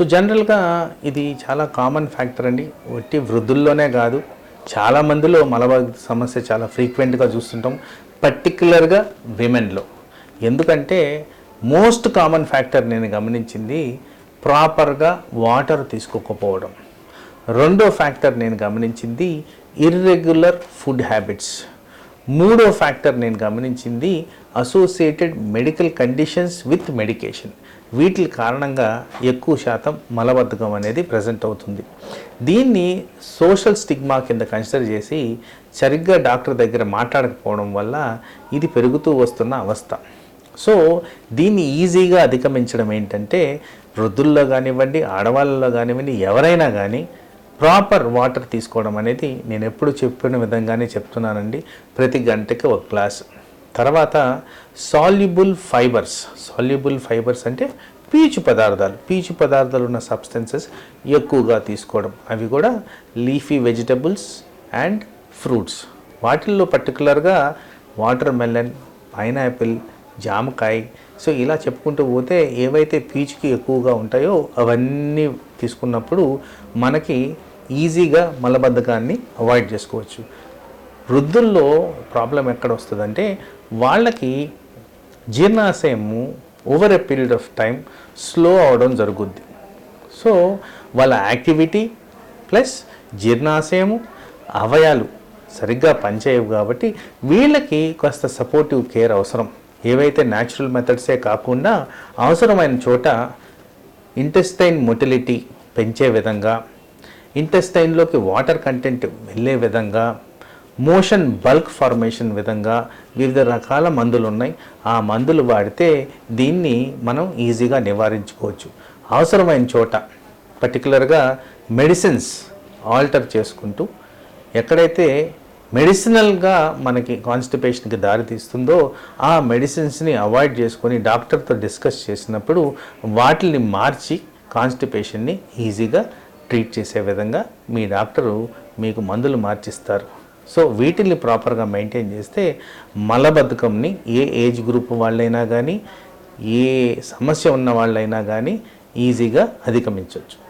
So జనరల్గా ఇది చాలా కామన్ ఫ్యాక్టర్ అండి. ఒట్టి వృద్ధుల్లోనే కాదు చాలా మందిలో మలబద్ధ సమస్య చాలా ఫ్రీక్వెంట్గా చూస్తుంటాం పర్టిక్యులర్గా విమెన్లో. ఎందుకంటే మోస్ట్ కామన్ ఫ్యాక్టర్ నేను గమనించింది ప్రాపర్గా వాటర్ తీసుకోకపోవడం. రెండో ఫ్యాక్టర్ నేను గమనించింది ఇర్రెగ్యులర్ ఫుడ్ హ్యాబిట్స్. మూడో ఫ్యాక్టర్ నేను గమనించింది associated medical conditions with medication. వీటి కారణంగా ఎక్కువ శాతం మలబద్ధకం అనేది ప్రజెంట్ అవుతుంది. దీన్ని సోషల్ స్టిగ్మా కింద కన్సిడర్ చేసి సరిగ్గా డాక్టర్ దగ్గర మాట్లాడకపోవడం వల్ల ఇది పెరుగుతూ వస్తున్న అవస్థ. సో దీన్ని ఈజీగా అధిగమించడం ఏంటంటే వృద్ధుల్లో కానివ్వండి ఆడవాళ్ళలో కానివ్వండి ఎవరైనా కానీ ప్రాపర్ వాటర్ తీసుకోవడం అనేది నేను ఎప్పుడు చెప్పిన విధంగానే చెప్తున్నానండి. ప్రతి గంటకి ఒక గ్లాస్. తర్వాత సాల్యుబుల్ ఫైబర్స్ సాల్యుబుల్ ఫైబర్స్ అంటే పీచు పదార్థాలు. పీచు పదార్థాలు ఉన్న సబ్స్టెన్సెస్ ఎక్కువగా తీసుకోవడం. అవి కూడా లీఫీ వెజిటబుల్స్ అండ్ ఫ్రూట్స్ వాటిల్లో పర్టికులర్గా వాటర్ మెలన్ పైనాపిల్ జామకాయ. సో ఇలా చెప్పుకుంటూ పోతే ఏవైతే పీచుకి ఎక్కువగా ఉంటాయో అవన్నీ తీసుకున్నప్పుడు మనకి ఈజీగా మలబద్ధకాన్ని అవాయిడ్ చేసుకోవచ్చు. వృద్ధుల్లో ప్రాబ్లం ఎక్కడ వస్తుందంటే వాళ్ళకి జీర్ణాశయము over a period of time slow అవడం జరుగుద్ది. సో వాళ్ళ యాక్టివిటీ ప్లస్ జీర్ణాశయము అవయాలు సరిగ్గా పనిచేయవు కాబట్టి వీళ్ళకి కాస్త సపోర్టివ్ కేర్ అవసరం. ఏవైతే న్యాచురల్ మెథడ్సే కాకుండా అవసరమైన చోట ఇంటెస్టైన్ మొటిలిటీ పెంచే విధంగా ఇంటెస్టైన్లోకి వాటర్ కంటెంట్ వెళ్ళే విధంగా మోషన్ బల్క్ ఫార్మేషన్ విధంగా వివిధ రకాల మందులు ఉన్నాయి ఆ మందులు వాడితే దీన్ని మనం ఈజీగా నివారించుకోవచ్చు. అవసరమైన చోట పర్టికులర్గా మెడిసిన్స్ ఆల్టర్ చేసుకుంటూ ఎక్కడైతే మెడిసినల్గా మనకి కాన్స్టిపేషన్కి దారితీస్తుందో ఆ మెడిసిన్స్ని అవాయిడ్ చేసుకొని డాక్టర్తో డిస్కస్ చేసినప్పుడు వాటిని మార్చి కాన్స్టిపేషన్ని ఈజీగా ట్రీట్ చేసే విధంగా మీ డాక్టరు మీకు మందులు మార్చిస్తారు. సో వీటిని ప్రాపర్గా మెయింటైన్ చేస్తే మలబద్ధకంని ఏ ఏజ్ గ్రూప్ వాళ్ళైనా కానీ ఏ సమస్య ఉన్న వాళ్ళైనా కానీ ఈజీగా అధిగమించవచ్చు